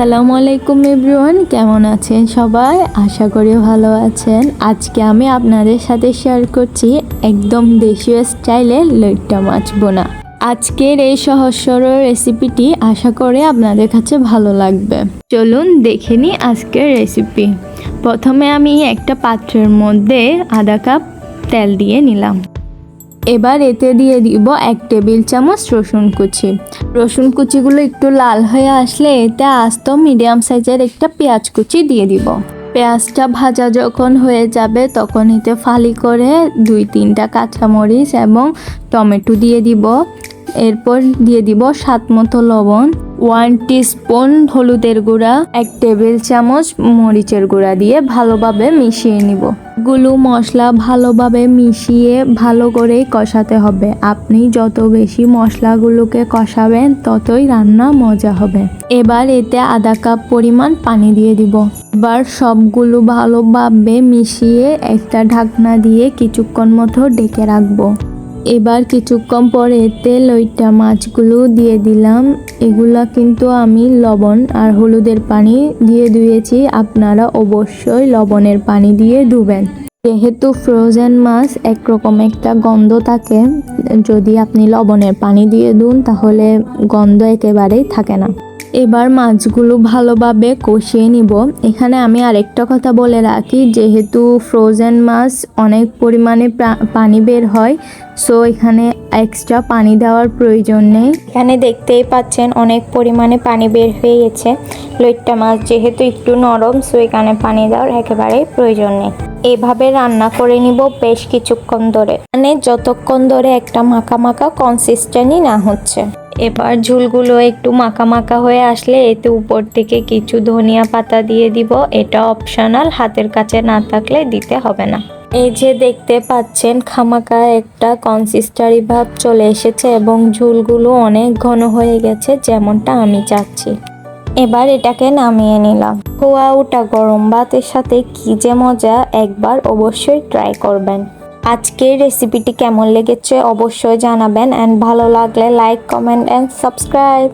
আসসালামু আলাইকুম এভরিওয়ান, কেমন আছেন সবাই? আশা করি ভালো আছেন। আজকে আমি আপনাদের সাথে শেয়ার করছি একদম দেশীয় স্টাইলে লইট্টা মাছ বোনা। আজকের এই সহজ সরল রেসিপিটি আশা করে আপনাদের কাছে ভালো লাগবে। চলুন দেখে নিই আজকের রেসিপি। প্রথমে আমি একটা পাত্রের মধ্যে আধা কাপ তেল দিয়ে নিলাম। এবার এতে দিয়ে দিব এক টেবিল চামচ রসুন কুচি। রসুন কুচিগুলো একটু লাল হয়ে আসলে এতে আস্ত মিডিয়াম সাইজের একটা পেঁয়াজ কুচি দিয়ে দিব। পেঁয়াজটা ভাজা যখন হয়ে যাবে তখন এতে ফালি করে দুই তিনটা কাঁচামরিচ এবং টমেটো দিয়ে দিব। এরপর দিয়ে দিব স্বাদ মতো লবণ ওয়ান স্পুন হলুদের গুঁড়া, এক টেবিল চামচ মরিচের গুঁড়া দিয়ে ভালোভাবে মিশিয়ে নিব। গুলো মশলা ভালোভাবে মিশিয়ে ভালো করে কষাতে হবে। আপনি যত বেশি মশলাগুলোকে কষাবেন, ততই রান্না মজা হবে। এবার এতে আধা কাপ পরিমাণ পানি দিয়ে দিব। এবার সবগুলো ভালোভাবে মিশিয়ে একটা ঢাকনা দিয়ে কিছুক্ষণ মতো ডেকে রাখব। এবার কিছুক্ষণ পরে তেল ওইটা মাছগুলো দিয়ে দিলাম। এগুলা কিন্তু আমি লবণ আর হলুদের পানি দিয়ে ধুয়েছি। আপনারা অবশ্যই লবণের পানি দিয়ে ধুবেন। যেহেতু ফ্রোজেন মাছ, একরকম একটা গন্ধ থাকে যদি আপনি লবণের পানি দিয়ে দুন, তাহলে গন্ধ একেবারেই থাকে না। এবার মাছগুলো ভালোভাবে কষিয়ে নিব। এখানে আমি আরেকটা কথা বলে রাখি, যেহেতু ফ্রোজেন মাছ অনেক পরিমাণে পানি বের হয় সো এখানে এক্সট্রা পানি দেওয়ার প্রয়োজন নেই। এখানে দেখতেই পাচ্ছেন অনেক পরিমাণে পানি বের হয়ে গেছে। লইট্টা মাছ যেহেতু একটু নরম সো এখানে পানি দেওয়ার একেবারেই প্রয়োজন নেই। এভাবে রান্না করে নিব বেশ কিছুক্ষণ ধরে। মানে যতক্ষণ ধরে একটা মাখা মাখা কনসিস্টেন্টই না হচ্ছে। এবার ঝুলগুলো একটু মাখা মাখা হয়ে আসলে এতে উপর থেকে কিছু ধনিয়া পাতা দিয়ে দিব। এটা অপশনাল হাতের কাছে না থাকলে দিতে হবে না। এই যে দেখতে পাচ্ছেন, খামাকা একটা কনসিস্টারি ভাব চলে এসেছে এবং ঝুলগুলো অনেক ঘন হয়ে গেছে, যেমনটা আমি চাচ্ছি। এবার এটাকে নামিয়ে নিলাম। খোয়া ওটা গরম ভাতের সাথে কি যে মজা, একবার অবশ্যই ট্রাই করবেন। আজকের রেসিপিটি কেমন লেগেছে অবশ্যই জানাবেন অ্যান্ড ভালো লাগলে লাইক কমেন্ট অ্যান্ড সাবস্ক্রাইব